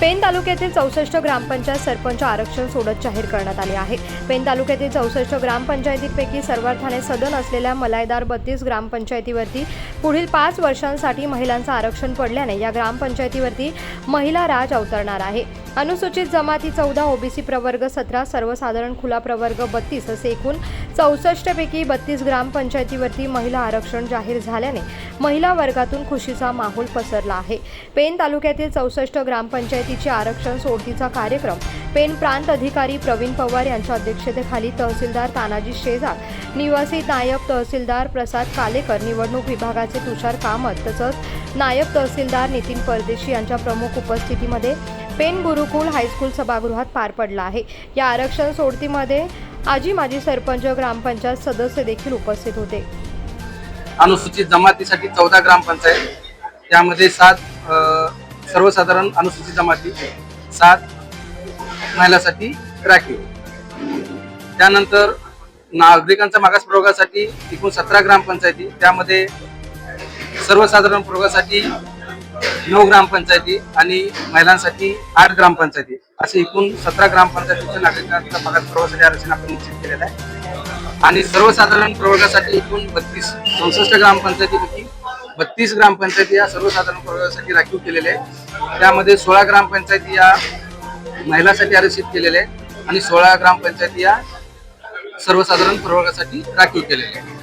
Pen तालुक्यातील चौसष्ट ग्रामपंचायत सरपंच आरक्षण सोडत जाहीर करण्यात आले आहे. पेन तालुक्यातील चौसष्ट ग्रामपंचायतींपैकी सर्वार्थाने सदन असलेल्या मलायदार बत्तीस ग्रामपंचायतीवरती पुढील पाच वर्षांसाठी महिलांचं आरक्षण पडल्याने या ग्रामपंचायतीवरती महिला राज अवतरणार आहे. अनुसूचित जमाती चौदा ओबीसी प्रवर्ग सतरा सर्वसाधारण खुला प्रवर्ग बत्तीस असे एकूण चौसष्टपैकी बत्तीस ग्रामपंचायतीवरती महिला आरक्षण जाहीर झाल्याने महिला वर्गातून खुशीचा माहोल पसरला आहे. पेन तालुक्यातील चौसष्ट ग्रामपंचायतीचे आरक्षण सोडतीचा कार्यक्रम. पेन प्रांत अधिकारी प्रवीण पवार यांच्या अध्यक्षतेखाली तहसीलदार तानाजी शेजार निवासी नायब तहसीलदार प्रसाद कालेकर निवडणूक विभागाचे तुषार कामत तसंच नायब तहसीलदार नितीन परदेशी यांच्या प्रमुख उपस्थितीमध्ये पेन गुरुकुल हायस्कूल सभागृहात पार पडला आहे. या आरक्षण सोडतीमध्ये आजी माजी सरपंच ग्रामपंचायत सदस्य देखील उपस्थित होते. अनुसूचित जमातीसाठी चौदा ग्रामपंचायत त्यामध्ये सात सर्वसाधारण अनुसूचित जमाती सात महिलांसाठी राखीव त्यानंतर नागरिकांच्या मागास प्रवर्गासाठी एकूण सतरा ग्रामपंचायती त्यामध्ये सर्वसाधारण प्रवर्गासाठी नऊ ग्रामपंचायती आणि महिलांसाठी आठ ग्रामपंचायती. असे एकूण सतरा ग्रामपंचायतीच्या नागरिकांच्या मागास प्रवर्गासाठी आरक्षण आपण निश्चित केलेलं आहे. आणि सर्वसाधारण प्रवर्गासाठी एकूण बत्तीस चौसष्ट ग्रामपंचायतीपैकी बत्तीस ग्रामपंचायती या सर्वसाधारण प्रयोगासाठी राखीव केलेल्या आहे त्यामध्ये सोळा ग्रामपंचायती या महिलांसाठी आरक्षित केलेल्या आहे आणि सोळा ग्रामपंचायती या सर्वसाधारण प्रवर्गासाठी राखीव केलेल्या आहे